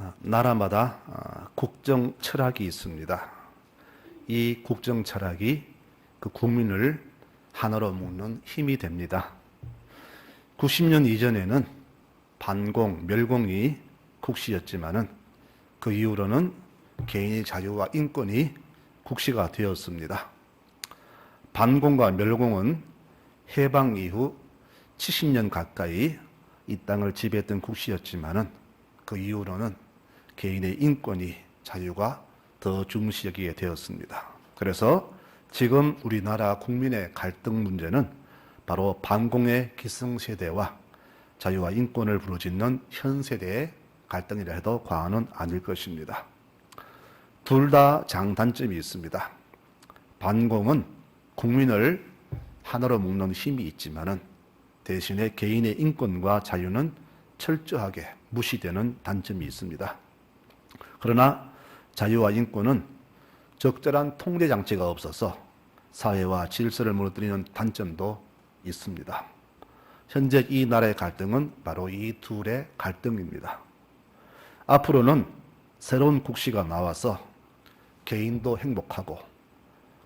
아, 나라마다 아, 국정 철학이 있습니다. 이 국정 철학이 그 국민을 하나로 묶는 힘이 됩니다. 90년 이전에는 반공, 멸공이 국시였지만은 그 이후로는 개인의 자유와 인권이 국시가 되었습니다. 반공과 멸공은 해방 이후 70년 가까이 이 땅을 지배했던 국시였지만은 그 이후로는 개인의 인권이 자유가 더 중시 여기게 되었습니다. 그래서 지금 우리나라 국민의 갈등 문제는 바로 반공의 기성세대와 자유와 인권을 부르짖는 현 세대의 갈등이라 해도 과언은 아닐 것입니다. 둘 다 장단점이 있습니다. 반공은 국민을 하나로 묶는 힘이 있지만은 대신에 개인의 인권과 자유는 철저하게 무시되는 단점이 있습니다. 그러나 자유와 인권은 적절한 통제 장치가 없어서 사회와 질서를 무너뜨리는 단점도 있습니다. 현재 이 나라의 갈등은 바로 이 둘의 갈등입니다. 앞으로는 새로운 국시가 나와서 개인도 행복하고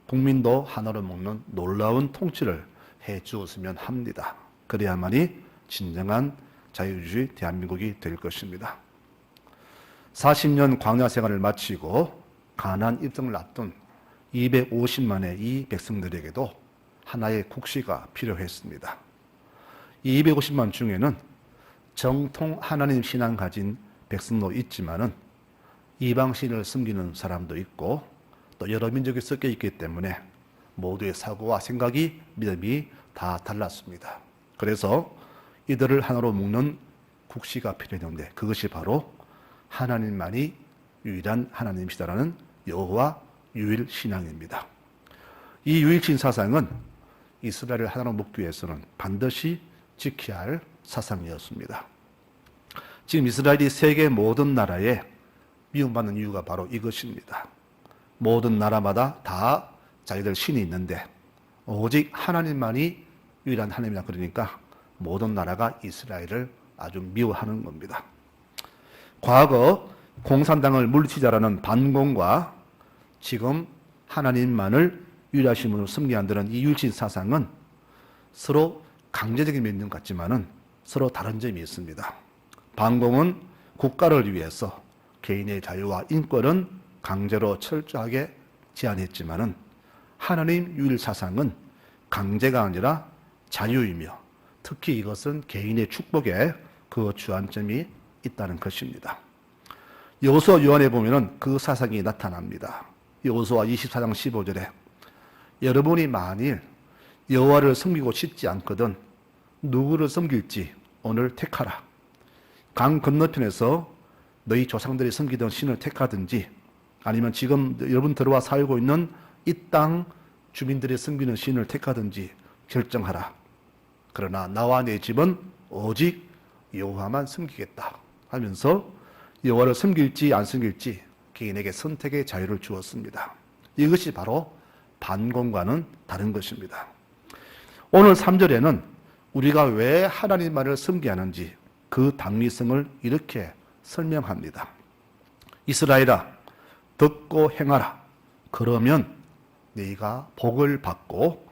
국민도 하나로 먹는 놀라운 통치를 해 주었으면 합니다. 그래야만이 진정한 자유주의 대한민국이 될 것입니다. 40년 광야 생활을 마치고 가난 입성을 앞둔 250만의 이 백성들에게도 하나의 국시가 필요했습니다. 이 250만 중에는 정통 하나님 신앙 가진 백성도 있지만은 이방신을 숨기는 사람도 있고 또 여러 민족이 섞여 있기 때문에 모두의 사고와 생각이 믿음이 다 달랐습니다. 그래서 이들을 하나로 묶는 국시가 필요했는데 그것이 바로 하나님만이 유일한 하나님이시다라는 여호와 유일 신앙입니다. 이 유일신 사상은 이스라엘을 하나로 묶기 위해서는 반드시 지켜야 할 사상이었습니다. 지금 이스라엘이 세계 모든 나라에 미움받는 이유가 바로 이것입니다. 모든 나라마다 다 자기들 신이 있는데 오직 하나님만이 유일한 하나님이다 그러니까 모든 나라가 이스라엘을 아주 미워하는 겁니다. 과거 공산당을 물리치자라는 반공과 지금 하나님만을 유일하신 분으로 섬기한다는 이 유일신 사상은 서로 강제적인 면능 같지만은 서로 다른 점이 있습니다. 반공은 국가를 위해서 개인의 자유와 인권은 강제로 철저하게 제한했지만은 하나님 유일 사상은 강제가 아니라 자유이며 특히 이것은 개인의 축복에 그 주안점이 있다는 것입니다. 여호수아 요한에 보면은 그 사상이 나타납니다. 여호수아 24장 15절에 여러분이 만일 여호와를 섬기고 싶지 않거든 누구를 섬길지 오늘 택하라. 강 건너편에서 너희 조상들이 섬기던 신을 택하든지 아니면 지금 여러분 들어와 살고 있는 이 땅 주민들이 섬기는 신을 택하든지 결정하라. 그러나 나와 내 집은 오직 여호와만 섬기겠다 하면서 여호와를 섬길지 안 섬길지 개인에게 선택의 자유를 주었습니다. 이것이 바로 반공과는 다른 것입니다. 오늘 3절에는 우리가 왜 하나님만을 섬겨야 하는지 그 당위성을 이렇게 설명합니다. 이스라엘아 듣고 행하라. 그러면 네가 복을 받고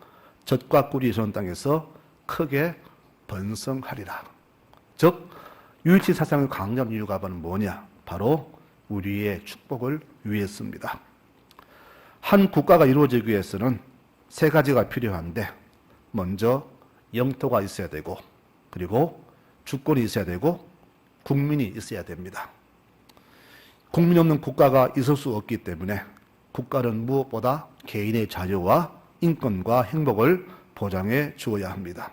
젖과 꿀이 전 땅에서 크게 번성하리라. 즉 유일치 사상을 강조한 이유가 뭐냐? 바로 우리의 축복을 위해서입니다. 한 국가가 이루어지기 위해서는 세 가지가 필요한데 먼저 영토가 있어야 되고 그리고 주권이 있어야 되고 국민이 있어야 됩니다. 국민 없는 국가가 있을 수 없기 때문에 국가는 무엇보다 개인의 자유와 인권과 행복을 보장해 주어야 합니다.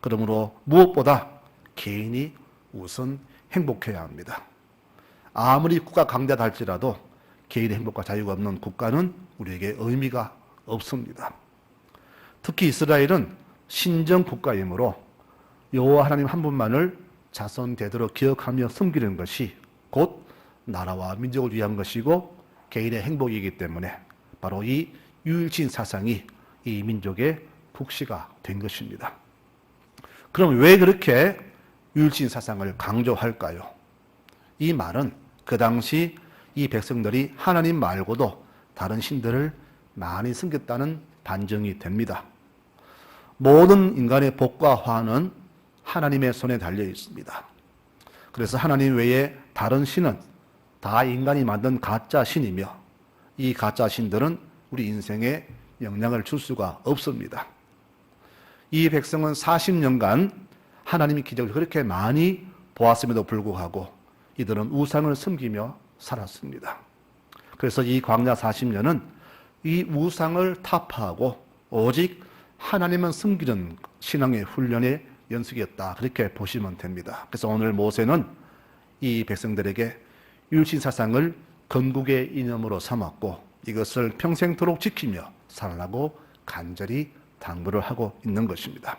그러므로 무엇보다 개인이 우선 행복해야 합니다. 아무리 국가 강대다 할지라도 개인의 행복과 자유가 없는 국가는 우리에게 의미가 없습니다. 특히 이스라엘은 신정 국가이므로 여호와 하나님 한 분만을 자손 대대로 기억하며 섬기는 것이 곧 나라와 민족을 위한 것이고 개인의 행복이기 때문에 바로 이 유일신 사상이 이 민족의 국시가 된 것입니다. 그럼 왜 그렇게 유일신 사상을 강조할까요? 이 말은 그 당시 이 백성들이 하나님 말고도 다른 신들을 많이 섬겼다는 반증이 됩니다. 모든 인간의 복과 화는 하나님의 손에 달려 있습니다. 그래서 하나님 외에 다른 신은 다 인간이 만든 가짜 신이며 이 가짜 신들은 우리 인생에 영향을 줄 수가 없습니다. 이 백성은 40년간 하나님의 기적을 그렇게 많이 보았음에도 불구하고 이들은 우상을 섬기며 살았습니다. 그래서 이 광야 40년은 이 우상을 타파하고 오직 하나님은 섬기는 신앙의 훈련의 연습이었다. 그렇게 보시면 됩니다. 그래서 오늘 모세는 이 백성들에게 율신 사상을 건국의 이념으로 삼았고 이것을 평생토록 지키며 살라고 간절히 당부를 하고 있는 것입니다.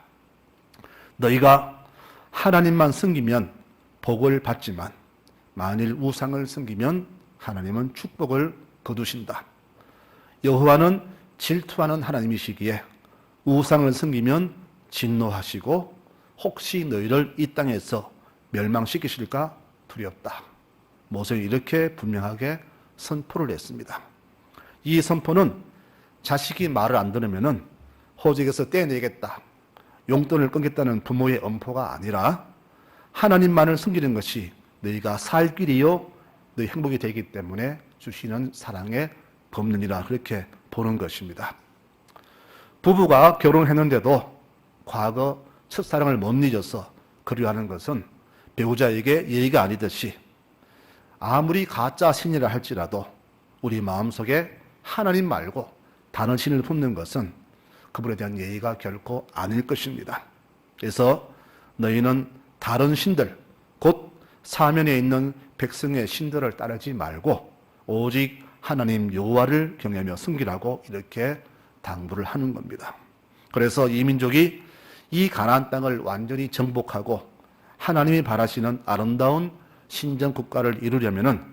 너희가 하나님만 섬기면 복을 받지만 만일 우상을 섬기면 하나님은 축복을 거두신다. 여호와는 질투하는 하나님이시기에 우상을 섬기면 진노하시고 혹시 너희를 이 땅에서 멸망시키실까 두렵다. 모세는 이렇게 분명하게 선포를 했습니다. 이 선포는 자식이 말을 안 들으면은 호적에서 떼내겠다. 용돈을 끊겠다는 부모의 엄포가 아니라 하나님만을 섬기는 것이 너희가 살 길이요 너희 행복이 되기 때문에 주시는 사랑의 법문이라 그렇게 보는 것입니다. 부부가 결혼했는데도 과거 첫사랑을 못 잊어서 그리워하는 것은 배우자에게 예의가 아니듯이 아무리 가짜 신이라 할지라도 우리 마음속에 하나님 말고 다른 신을 품는 것은 그분에 대한 예의가 결코 아닐 것입니다. 그래서 너희는 다른 신들, 곧 사면에 있는 백성의 신들을 따르지 말고 오직 하나님 여호와를 경외하며 섬기라고 이렇게 당부를 하는 겁니다. 그래서 이 민족이 이 가나안 땅을 완전히 정복하고 하나님이 바라시는 아름다운 신정 국가를 이루려면은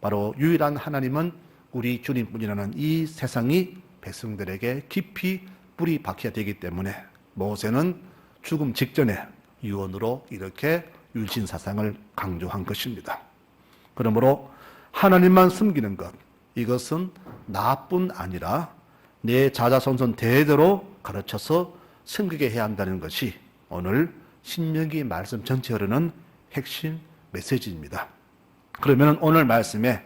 바로 유일한 하나님은 우리 주님뿐이라는 이 세상이 백성들에게 깊이 뿌리 박혀야 되기 때문에 모세는 죽음 직전에 유언으로 이렇게 율신 사상을 강조한 것입니다. 그러므로 하나님만 섬기는 것 이것은 나뿐 아니라 내 자자손손 대대로 가르쳐서 섬기게 해야 한다는 것이 오늘 신명기 말씀 전체 흐르는 핵심 메시지입니다. 그러면 오늘 말씀에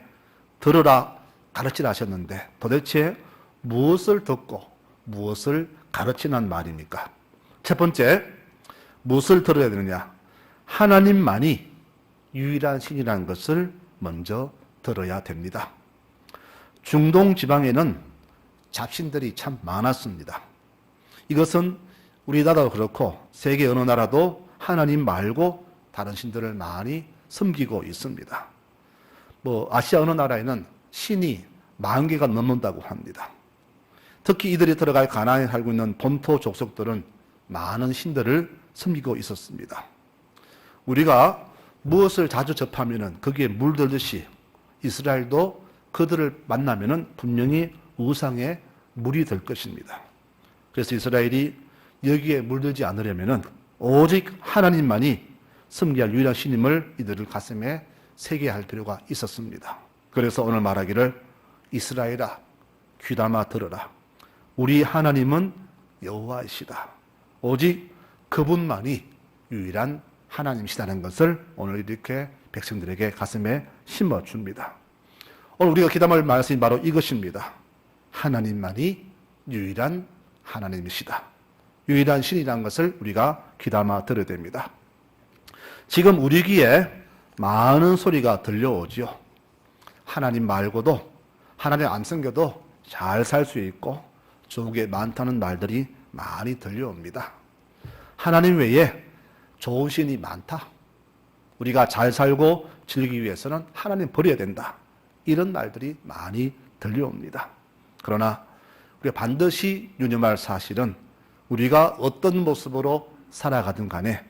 들으라 가르치라 하셨는데 도대체 무엇을 듣고 무엇을 가르치는 말입니까? 첫 번째, 무엇을 들어야 되느냐? 하나님만이 유일한 신이라는 것을 먼저 들어야 됩니다. 중동 지방에는 잡신들이 참 많았습니다. 이것은 우리나라도 그렇고 세계 어느 나라도 하나님 말고 다른 신들을 많이 섬기고 있습니다. 뭐 아시아 어느 나라에는 신이 만 개가 넘는다고 합니다. 특히 이들이 들어갈 가나안에 살고 있는 본토 족속들은 많은 신들을 섬기고 있었습니다. 우리가 무엇을 자주 접하면은 거기에 물들듯이 이스라엘도 그들을 만나면은 분명히 우상에 물이 될 것입니다. 그래서 이스라엘이 여기에 물들지 않으려면은 오직 하나님만이 섬기할 유일한 신임을 이들을 가슴에 새게 할 필요가 있었습니다. 그래서 오늘 말하기를 이스라엘아 귀담아 들어라. 우리 하나님은 여호와이시다. 오직 그분만이 유일한 하나님이시다는 것을 오늘 이렇게 백성들에게 가슴에 심어 줍니다. 오늘 우리가 기담할 말씀이 바로 이것입니다. 하나님만이 유일한 하나님이시다. 유일한 신이라는 것을 우리가 귀담아 들어야 됩니다. 지금 우리 귀에 많은 소리가 들려오지요. 하나님 말고도 하나님 안 섬겨도 잘 살 수 있고 게 많다는 말들이 많이 들려옵니다. 하나님 외에 좋은 신이 많다. 우리가 잘 살고 즐기기 위해서는 하나님 버려야 된다. 이런 말들이 많이 들려옵니다. 그러나 우리가 반드시 유념할 사실은 우리가 어떤 모습으로 살아가든 간에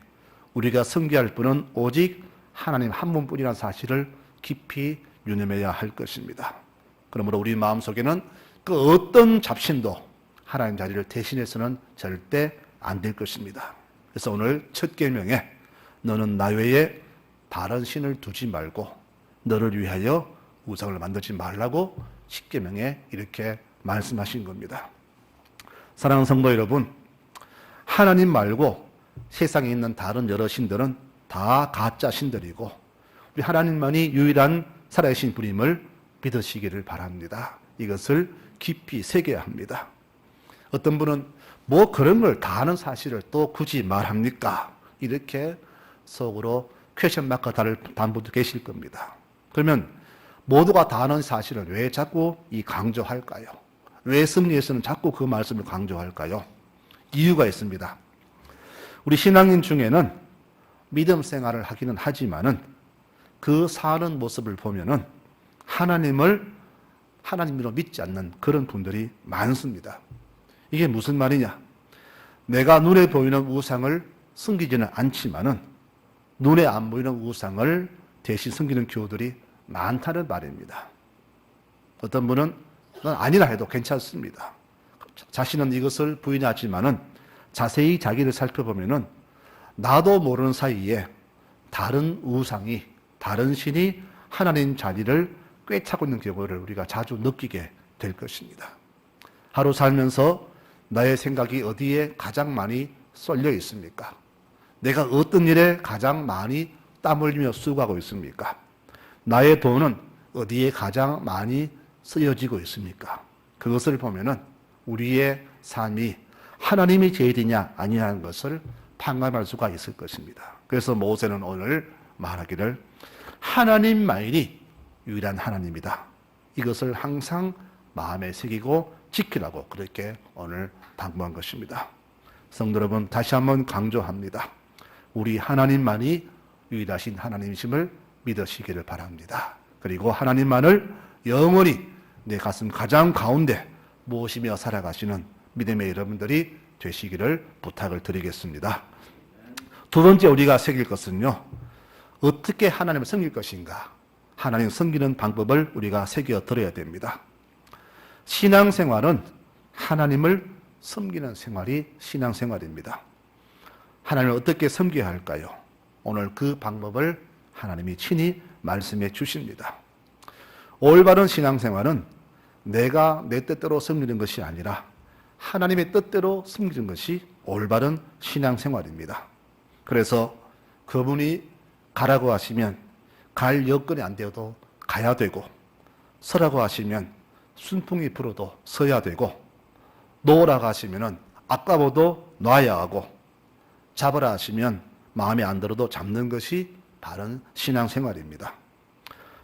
우리가 섬기할 분은 오직 하나님 한 분뿐이라는 사실을 깊이 유념해야 할 것입니다. 그러므로 우리 마음속에는 그 어떤 잡신도 하나님 자리를 대신해서는 절대 안 될 것입니다. 그래서 오늘 첫 계명에 너는 나 외에 다른 신을 두지 말고 너를 위하여 우상을 만들지 말라고 십계명에 이렇게 말씀하신 겁니다. 사랑하는 성도 여러분, 하나님 말고 세상에 있는 다른 여러 신들은 다 가짜 신들이고 우리 하나님만이 유일한 살아계신 분임을 믿으시기를 바랍니다. 이것을 깊이 새겨야 합니다. 어떤 분은 뭐 그런 걸 다 아는 사실을 또 굳이 말합니까? 이렇게 속으로 퀘션 마크 달을 반분도 계실 겁니다. 그러면 모두가 다 아는 사실을 왜 자꾸 이 강조할까요? 왜 승리에서는 자꾸 그 말씀을 강조할까요? 이유가 있습니다. 우리 신앙인 중에는 믿음 생활을 하기는 하지만은 그 사는 모습을 보면은 하나님을 하나님으로 믿지 않는 그런 분들이 많습니다. 이게 무슨 말이냐? 내가 눈에 보이는 우상을 숨기지는 않지만은 눈에 안 보이는 우상을 대신 숨기는 교우들이 많다는 말입니다. 어떤 분은 난 아니라 해도 괜찮습니다. 자신은 이것을 부인하지만은 자세히 자기를 살펴보면은 나도 모르는 사이에 다른 우상이 다른 신이 하나님 자리를 꿰차고 있는 경우를 우리가 자주 느끼게 될 것입니다. 하루 살면서 나의 생각이 어디에 가장 많이 쏠려 있습니까? 내가 어떤 일에 가장 많이 땀 흘리며 수고하고 있습니까? 나의 돈은 어디에 가장 많이 쓰여지고 있습니까? 그것을 보면은 우리의 삶이 하나님이 제일이냐 아니냐는 것을 판단할 수가 있을 것입니다. 그래서 모세는 오늘 말하기를 하나님만이 유일한 하나님이다. 이것을 항상 마음에 새기고 지키라고 그렇게 오늘 당부한 것입니다. 성도 여러분 다시 한번 강조합니다. 우리 하나님만이 유일하신 하나님이심을 믿으시기를 바랍니다. 그리고 하나님만을 영원히 내 가슴 가장 가운데 모시며 살아가시는 믿음의 여러분들이 되시기를 부탁을 드리겠습니다. 두 번째 우리가 새길 것은요. 어떻게 하나님을 섬길 것인가? 하나님 섬기는 방법을 우리가 새겨 들어야 됩니다. 신앙생활은 하나님을 섬기는 생활이 신앙생활입니다. 하나님을 어떻게 섬겨야 할까요? 오늘 그 방법을 하나님이 친히 말씀해 주십니다. 올바른 신앙생활은 내가 내 뜻대로 섬기는 것이 아니라 하나님의 뜻대로 섬기는 것이 올바른 신앙생활입니다. 그래서 그분이 가라고 하시면 갈 여건이 안 되어도 가야 되고 서라고 하시면 순풍이 불어도 서야 되고 놓으라고 하시면은 아까워도 놔야 하고 잡으라 하시면 마음에 안 들어도 잡는 것이 바른 신앙생활입니다.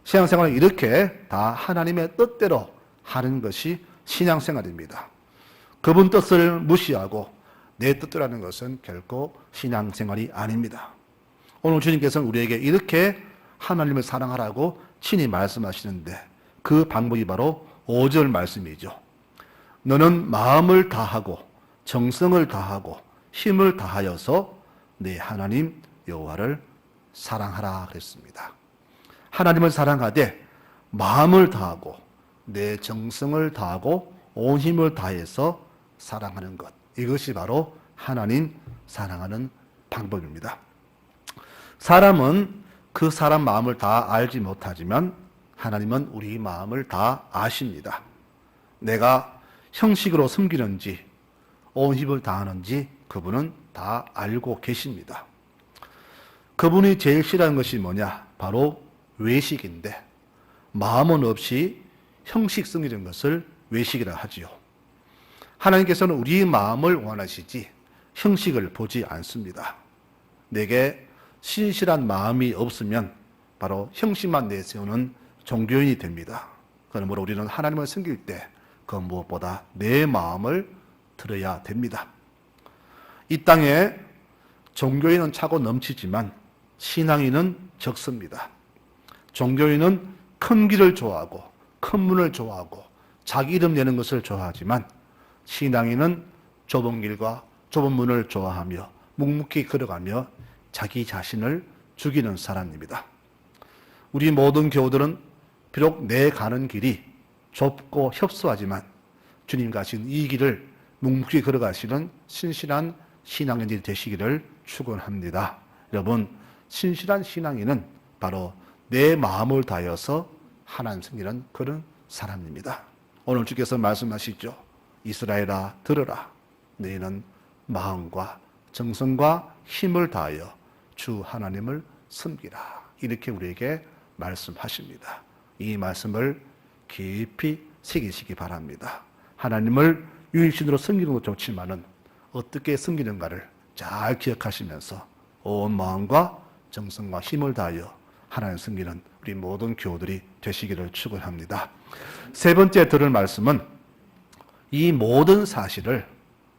신앙생활은 이렇게 다 하나님의 뜻대로 하는 것이 신앙생활입니다. 그분 뜻을 무시하고 내 하는 것은 결코 신앙생활이 아닙니다. 오늘 주님께서는 우리에게 이렇게 하나님을 사랑하라고 친히 말씀하시는데 그 방법이 바로 5절 말씀이죠. 너는 마음을 다하고 정성을 다하고 힘을 다하여서 내 하나님 여호와를 사랑하라 그랬습니다. 하나님을 사랑하되 마음을 다하고 내 정성을 다하고 온 힘을 다해서 사랑하는 것. 이것이 바로 하나님 사랑하는 방법입니다. 사람은 그 사람 마음을 다 알지 못하지만 하나님은 우리 마음을 다 아십니다. 내가 형식으로 숨기는지 온 힘을 다하는지 그분은 다 알고 계십니다. 그분이 제일 싫어하는 것이 뭐냐? 바로 외식인데 마음은 없이 형식 숨기는 것을 외식이라 하지요. 하나님께서는 우리 마음을 원하시지 형식을 보지 않습니다. 내게 신실한 마음이 없으면 바로 형식만 내세우는 종교인이 됩니다. 그러므로 우리는 하나님을 섬길 때 그 무엇보다 내 마음을 들어야 됩니다. 이 땅에 종교인은 차고 넘치지만 신앙인은 적습니다. 종교인은 큰 길을 좋아하고 큰 문을 좋아하고 자기 이름 내는 것을 좋아하지만 신앙인은 좁은 길과 좁은 문을 좋아하며 묵묵히 걸어가며 자기 자신을 죽이는 사람입니다. 우리 모든 교우들은 비록 내 가는 길이 좁고 협소하지만 주님 가신 이 길을 묵묵히 걸어가시는 신실한 신앙인들이 되시기를 축원합니다. 여러분, 신실한 신앙인은 바로 내 마음을 다하여서 하나님 섬기는 그런 사람입니다. 오늘 주께서 말씀하시죠. 이스라엘아 들으라. 너희는 마음과 정성과 힘을 다하여 주 하나님을 섬기라. 이렇게 우리에게 말씀하십니다. 이 말씀을 깊이 새기시기 바랍니다. 하나님을 유일신으로 섬기는 것도 좋지만은 어떻게 섬기는가를 잘 기억하시면서 온 마음과 정성과 힘을 다하여 하나님 섬기는 우리 모든 교우들이 되시기를 축원합니다. 세 번째 들을 말씀은 이 모든 사실을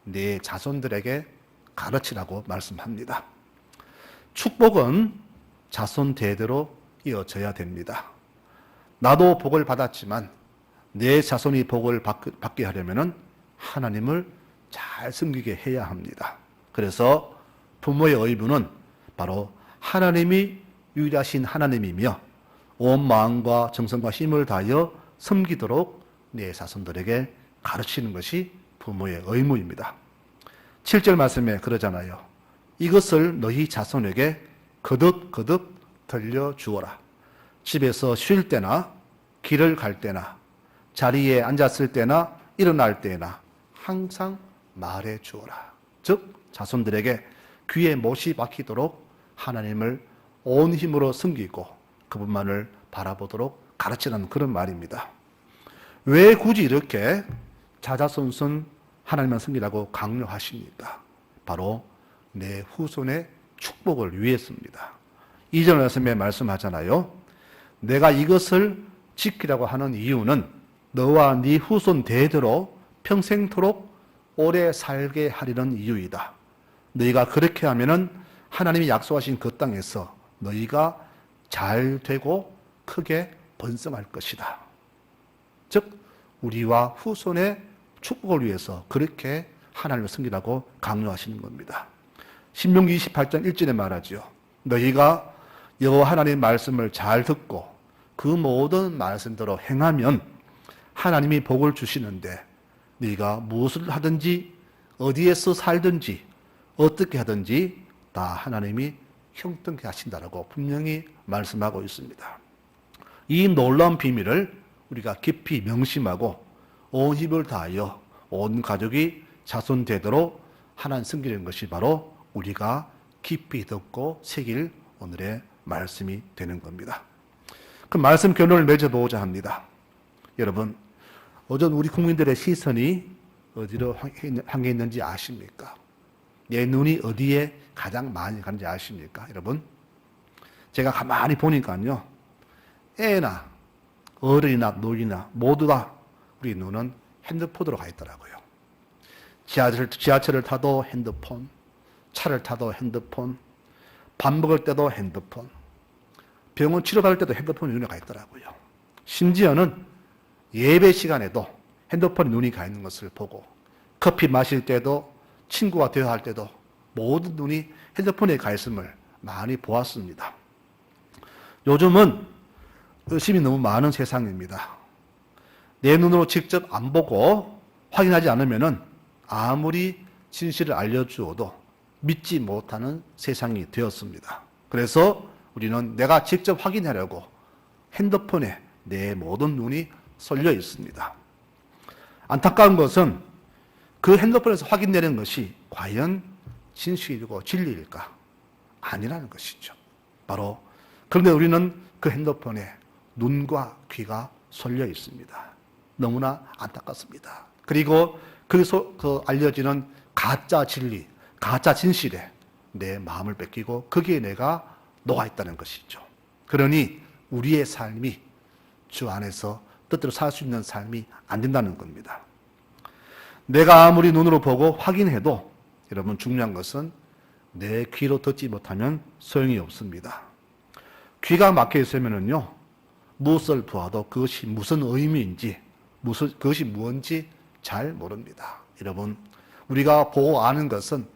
내 자손들에게 가르치라고 말씀합니다. 축복은 자손 대대로 이어져야 됩니다. 나도 복을 받았지만 내 자손이 복을 받- 받게 하려면은 하나님을 잘 섬기게 해야 합니다. 그래서 부모의 의무는 바로 하나님이 유일하신 하나님이며 온 마음과 정성과 힘을 다하여 섬기도록 내 자손들에게 가르치는 것이 부모의 의무입니다. 7절 말씀에 그러잖아요. 이것을 너희 자손에게 거듭거듭 들려주어라. 집에서 쉴 때나 길을 갈 때나 자리에 앉았을 때나 일어날 때나 항상 말해 주어라. 즉 자손들에게 귀에 못이 박히도록 하나님을 온 힘으로 섬기고 그분만을 바라보도록 가르치는 그런 말입니다. 왜 굳이 이렇게 자자손손 하나님만 섬기라고 강요하십니까? 바로 내 후손의 축복을 위해서입니다. 이전 말씀에 말씀하잖아요. 내가 이것을 지키라고 하는 이유는 너와 네 후손 대대로 평생토록 오래 살게 하려는 이유이다. 너희가 그렇게 하면은 하나님이 약속하신 그 땅에서 너희가 잘 되고 크게 번성할 것이다. 즉 우리와 후손의 축복을 위해서 그렇게 하나님을 섬기라고 강요하시는 겁니다. 신명기 28장 1절에 말하지요. 너희가 여호와 하나님 말씀을 잘 듣고 그 모든 말씀대로 행하면 하나님이 복을 주시는데 네가 무엇을 하든지 어디에서 살든지 어떻게 하든지 다 하나님이 형통케 하신다라고 분명히 말씀하고 있습니다. 이 놀라운 비밀을 우리가 깊이 명심하고 온 힘을 다하여 온 가족이 자손 되도록 하나님 섬기는 것이 바로 우리가 깊이 듣고 새길 오늘의 말씀이 되는 겁니다. 그 말씀 결론을 맺어보고자 합니다. 여러분, 어전 우리 국민들의 시선이 어디로 향해 있는지 아십니까? 내 눈이 어디에 가장 많이 가는지 아십니까? 여러분, 제가 가만히 보니까요, 애나 어른이나 노인이나 모두 다 우리 눈은 핸드폰으로 가 있더라고요. 지하철, 지하철을 타도 핸드폰, 차를 타도 핸드폰, 밥 먹을 때도 핸드폰, 병원 치료받을 때도 핸드폰이 눈에 가 있더라고요. 심지어는 예배 시간에도 핸드폰이 눈이 가 있는 것을 보고 커피 마실 때도 친구와 대화할 때도 모든 눈이 핸드폰에 가 있음을 많이 보았습니다. 요즘은 의심이 너무 많은 세상입니다. 내 눈으로 직접 안 보고 확인하지 않으면은 아무리 진실을 알려주어도 믿지 못하는 세상이 되었습니다. 그래서 우리는 내가 직접 확인하려고 핸드폰에 내 모든 눈이 쏠려 있습니다. 안타까운 것은 그 핸드폰에서 확인되는 것이 과연 진실이고 진리일까? 아니라는 것이죠. 바로 그런데 우리는 그 핸드폰에 눈과 귀가 쏠려 있습니다. 너무나 안타깝습니다. 그리고 그래서 그 알려지는 가짜 진리, 가짜 진실에 내 마음을 뺏기고 거기에 내가 녹아 있다는 것이죠. 그러니 우리의 삶이 주 안에서 뜻대로 살 수 있는 삶이 안 된다는 겁니다. 내가 아무리 눈으로 보고 확인해도 여러분 중요한 것은 내 귀로 듣지 못하면 소용이 없습니다. 귀가 막혀 있으면은요, 무엇을 보아도 그것이 무슨 의미인지, 무슨, 그것이 무언지 잘 모릅니다. 여러분, 우리가 보고 아는 것은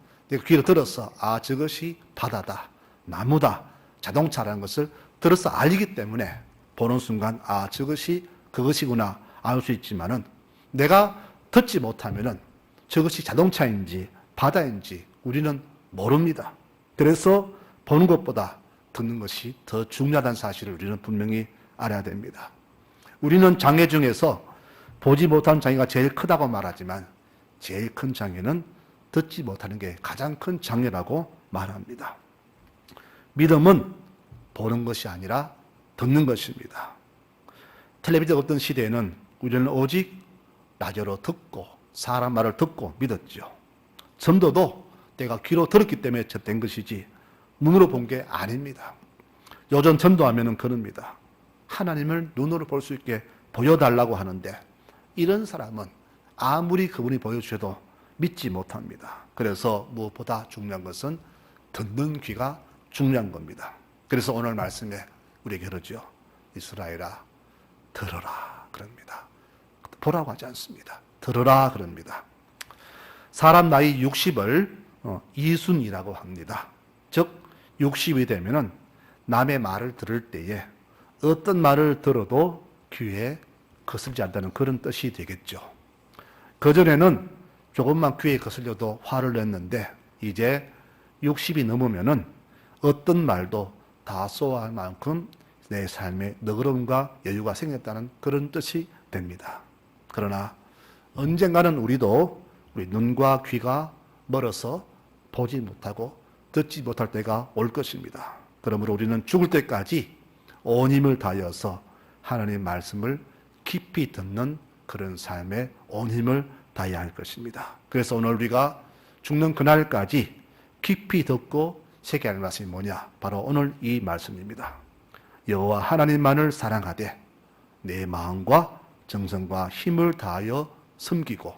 귀로 들어서, 아, 저것이 바다다, 나무다, 자동차라는 것을 들어서 알기 때문에 보는 순간, 아, 저것이 그것이구나 알 수 있지만은 내가 듣지 못하면은 저것이 자동차인지 바다인지 우리는 모릅니다. 그래서 보는 것보다 듣는 것이 더 중요하다는 사실을 우리는 분명히 알아야 됩니다. 우리는 장애 중에서 보지 못한 장애가 제일 크다고 말하지만 제일 큰 장애는 듣지 못하는 게 가장 큰 장애라고 말합니다. 믿음은 보는 것이 아니라 듣는 것입니다. 텔레비전 없던 시대에는 우리는 오직 라디오로 듣고 사람 말을 듣고 믿었죠. 전도도 내가 귀로 들었기 때문에 된 것이지 눈으로 본 게 아닙니다. 요즘 전도하면은 그럽니다. 하나님을 눈으로 볼 수 있게 보여달라고 하는데 이런 사람은 아무리 그분이 보여주셔도 믿지 못합니다. 그래서 무엇보다 중요한 것은 듣는 귀가 중요한 겁니다. 그래서 오늘 말씀에 우리에게 그러죠. 이스라엘아, 들어라. 그럽니다. 보라고 하지 않습니다. 들어라. 그럽니다. 사람 나이 60을 어, 이순이라고 합니다. 즉, 60이 되면은 남의 말을 들을 때에 어떤 말을 들어도 귀에 거슬지 않다는 그런 뜻이 되겠죠. 그전에는 조금만 귀에 거슬려도 화를 냈는데 이제 60이 넘으면은 어떤 말도 다 쏘아할 만큼 내 삶에 너그러움과 여유가 생겼다는 그런 뜻이 됩니다. 그러나 언젠가는 우리도 우리 눈과 귀가 멀어서 보지 못하고 듣지 못할 때가 올 것입니다. 그러므로 우리는 죽을 때까지 온 힘을 다하여서 하나님 말씀을 깊이 듣는 그런 삶에 온 힘을 다해야 할 것입니다. 그래서 오늘 우리가 죽는 그날까지 깊이 듣고 새겨야 할 말씀이 뭐냐? 바로 오늘 이 말씀입니다. 여호와 하나님만을 사랑하되 내 마음과 정성과 힘을 다하여 섬기고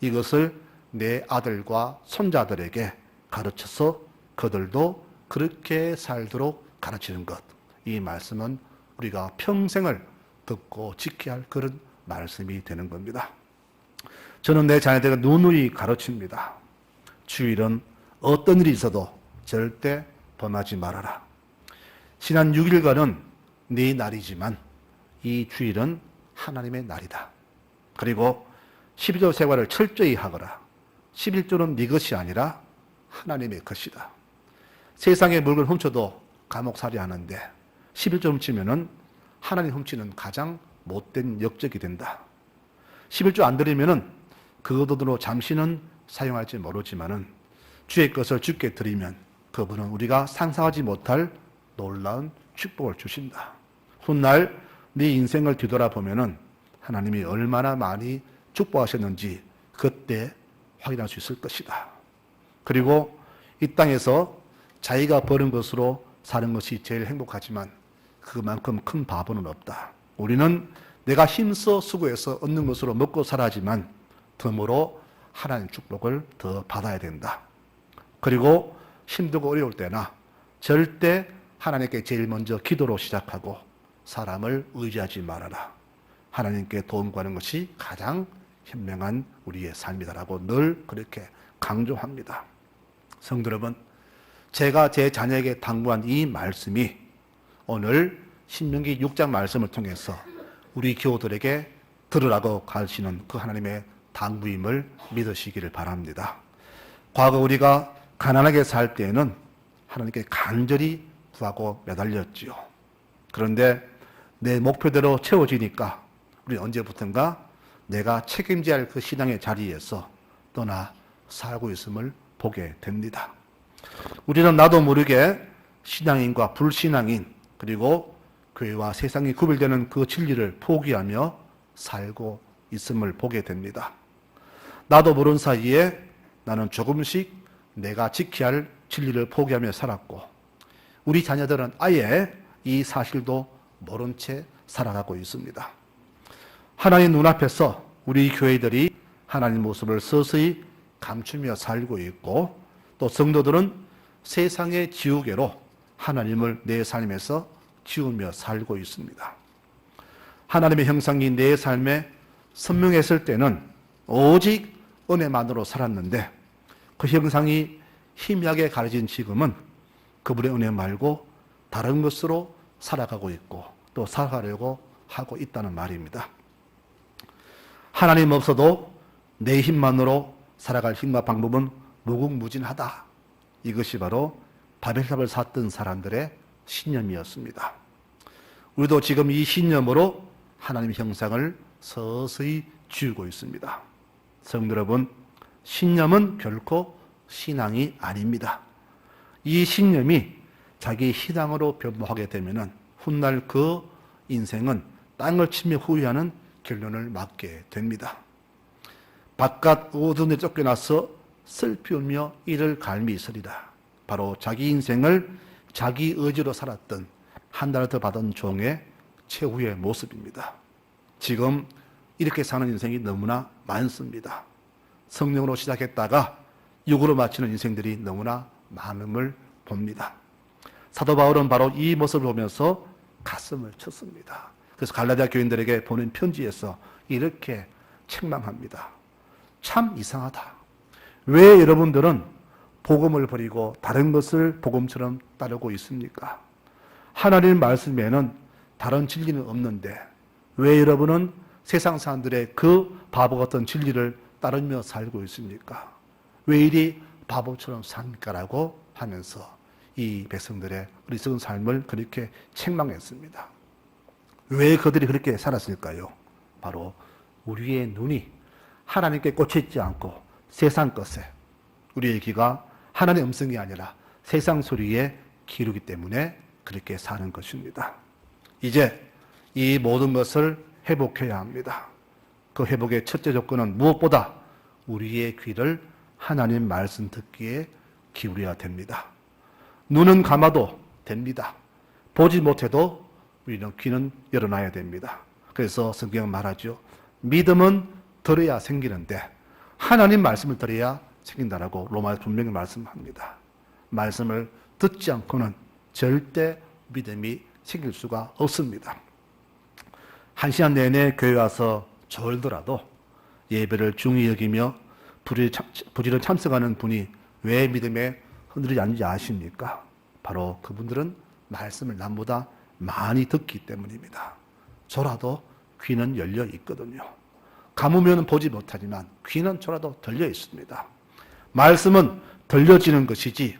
이것을 내 아들과 손자들에게 가르쳐서 그들도 그렇게 살도록 가르치는 것. 이 말씀은 우리가 평생을 듣고 지켜야 할 그런 말씀이 되는 겁니다. 저는 내 자녀들에게 누누이 가르칩니다. 주일은 어떤 일이 있어도 절대 범하지 말아라. 지난 6일간은 네 날이지만 이 주일은 하나님의 날이다. 그리고 12조 생활을 철저히 하거라. 11조는 네 것이 아니라 하나님의 것이다. 세상의 물건 훔쳐도 감옥살이 하는데 11조 훔치면은 하나님 훔치는 가장 못된 역적이 된다. 11조 안 드리면은 그 돈으로 잠시는 사용할지 모르지만은 주의 것을 주께 드리면 그분은 우리가 상상하지 못할 놀라운 축복을 주신다. 훗날 네 인생을 뒤돌아보면은 하나님이 얼마나 많이 축복하셨는지 그때 확인할 수 있을 것이다. 그리고 이 땅에서 자기가 버는 것으로 사는 것이 제일 행복하지만 그만큼 큰 바보는 없다. 우리는 내가 힘써 수고해서 얻는 것으로 먹고 살아지만 덤으로 하나님 축복을 더 받아야 된다. 그리고 힘들고 어려울 때나 절대 하나님께 제일 먼저 기도로 시작하고 사람을 의지하지 말아라. 하나님께 도움 구하는 것이 가장 현명한 우리의 삶이다라고 늘 그렇게 강조합니다. 성도 여러분, 제가 제 자녀에게 당부한 이 말씀이 오늘 신명기 6장 말씀을 통해서 우리 교우들에게 들으라고 가르치는 그 하나님의 당부임을 믿으시기를 바랍니다. 과거 우리가 가난하게 살 때에는 하나님께 간절히 구하고 매달렸지요. 그런데 내 목표대로 채워지니까 우리 언제부턴가 내가 책임져야 할 그 신앙의 자리에서 떠나 살고 있음을 보게 됩니다. 우리는 나도 모르게 신앙인과 불신앙인 그리고 교회와 세상이 구별되는 그 진리를 포기하며 살고 있음을 보게 됩니다. 나도 모르는 사이에 나는 조금씩 내가 지켜야 할 진리를 포기하며 살았고 우리 자녀들은 아예 이 사실도 모른 채 살아가고 있습니다. 하나님 눈앞에서 우리 교회들이 하나님 모습을 서서히 감추며 살고 있고 또 성도들은 세상의 지우개로 하나님을 내 삶에서 지우며 살고 있습니다. 하나님의 형상이 내 삶에 선명했을 때는 오직 은혜만으로 살았는데 그 형상이 희미하게 가려진 지금은 그분의 은혜 말고 다른 것으로 살아가고 있고 또 살아가려고 하고 있다는 말입니다. 하나님 없어도 내 힘만으로 살아갈 힘과 방법은 무궁무진하다. 이것이 바로 바벨탑을 샀던 사람들의 신념이었습니다. 우리도 지금 이 신념으로 하나님 형상을 서서히 지우고 있습니다. 성도 여러분, 신념은 결코 신앙이 아닙니다. 이 신념이 자기 신앙으로 변모하게 되면은 훗날 그 인생은 땅을 치며 후회하는 결론을 맞게 됩니다. 바깥 어둠에 쫓겨나서 슬피 울며 이를 갈미 있으리라. 바로 자기 인생을 자기 의지로 살았던 한 달을 더 받은 종의 최후의 모습입니다. 지금 이렇게 사는 인생이 너무나 많습니다. 성령으로 시작했다가 육으로 마치는 인생들이 너무나 많음을 봅니다. 사도 바울은 바로 이 모습을 보면서 가슴을 쳤습니다. 그래서 갈라디아 교인들에게 보낸 편지에서 이렇게 책망합니다. 참 이상하다. 왜 여러분들은 복음을 버리고 다른 것을 복음처럼 따르고 있습니까? 하나님 말씀에는 다른 진리는 없는데 왜 여러분은 세상 사람들의 그 바보 같은 진리를 따르며 살고 있습니까? 왜 이리 바보처럼 삽니까라고 하면서 이 백성들의 어리석은 삶을 그렇게 책망했습니다. 왜 그들이 그렇게 살았을까요? 바로 우리의 눈이 하나님께 꽂혀 있지 않고 세상 것에 우리의 귀가 하나님의 음성이 아니라 세상 소리에 기르기 때문에 그렇게 사는 것입니다. 이제 이 모든 것을 회복해야 합니다. 그 회복의 첫째 조건은 무엇보다 우리의 귀를 하나님 말씀 듣기에 기울여야 됩니다. 눈은 감아도 됩니다. 보지 못해도 우리는 귀는 열어놔야 됩니다. 그래서 성경은 말하죠. 믿음은 들어야 생기는데 하나님 말씀을 들어야 생긴다라고 로마에 분명히 말씀합니다. 말씀을 듣지 않고는 절대 믿음이 생길 수가 없습니다. 한 시간 내내 교회 와서 졸더라도 예배를 중히 여기며 부지런 참석하는 분이 왜 믿음에 흔들리지 않는지 아십니까? 바로 그분들은 말씀을 남보다 많이 듣기 때문입니다. 저라도 귀는 열려 있거든요. 감으면 보지 못하지만 귀는 저라도 들려 있습니다. 말씀은 들려지는 것이지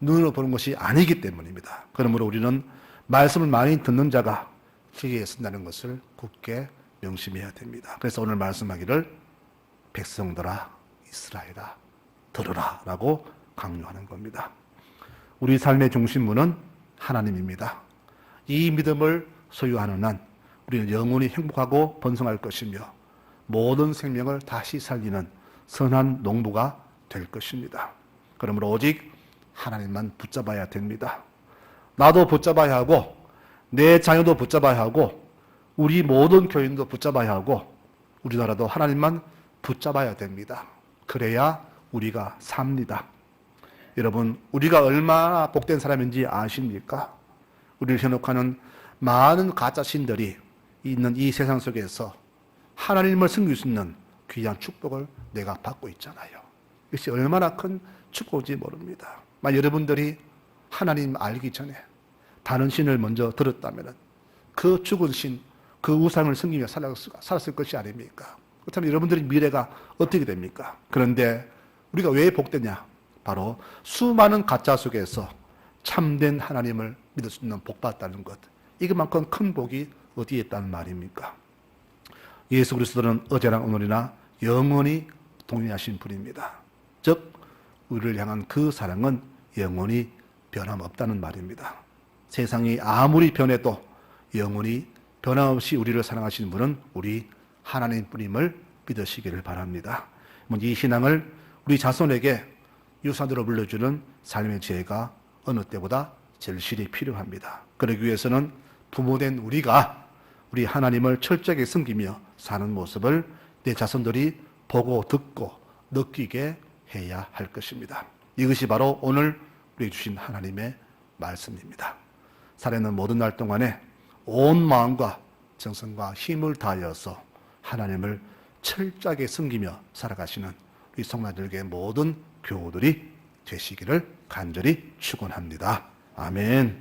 눈으로 보는 것이 아니기 때문입니다. 그러므로 우리는 말씀을 많이 듣는 자가 지혜에 쓴다는 것을 굳게 명심해야 됩니다. 그래서 오늘 말씀하기를 백성들아 이스라엘아 들으라 라고 강요하는 겁니다. 우리 삶의 중심문은 하나님입니다. 이 믿음을 소유하는 한 우리는 영원히 행복하고 번성할 것이며 모든 생명을 다시 살리는 선한 농부가 될 것입니다. 그러므로 오직 하나님만 붙잡아야 됩니다. 나도 붙잡아야 하고 내 자녀도 붙잡아야 하고 우리 모든 교인도 붙잡아야 하고 우리나라도 하나님만 붙잡아야 됩니다. 그래야 우리가 삽니다. 여러분, 우리가 얼마나 복된 사람인지 아십니까? 우리를 현혹하는 많은 가짜 신들이 있는 이 세상 속에서 하나님을 섬길 수 있는 귀한 축복을 내가 받고 있잖아요. 이것이 얼마나 큰 축복인지 모릅니다. 만약 여러분들이 하나님 알기 전에 다른 신을 먼저 들었다면 그 죽은 신, 그 우상을 섬기며 살았을 것이 아닙니까? 그렇다면 여러분들의 미래가 어떻게 됩니까? 그런데 우리가 왜 복되냐? 바로 수많은 가짜 속에서 참된 하나님을 믿을 수 있는 복 받다는 것. 이것만큼 큰 복이 어디에 있다는 말입니까? 예수 그리스도는 어제랑 오늘이나 영원히 동일하신 분입니다. 즉 우리를 향한 그 사랑은 영원히 변함없다는 말입니다. 세상이 아무리 변해도 영원히 변함없이 우리를 사랑하시는 분은 우리 하나님뿐임을 믿으시기를 바랍니다. 이 신앙을 우리 자손에게 유산으로 물려주는 삶의 지혜가 어느 때보다 절실히 필요합니다. 그러기 위해서는 부모된 우리가 우리 하나님을 철저하게 섬기며 사는 모습을 내 자손들이 보고 듣고 느끼게 해야 할 것입니다. 이것이 바로 오늘 우리 주신 하나님의 말씀입니다. 살아있는 모든 날 동안에 온 마음과 정성과 힘을 다하여서 하나님을 철저하게 섬기며 살아가시는 우리 성도들에게 모든 교우들이 되시기를 간절히 축원합니다. 아멘.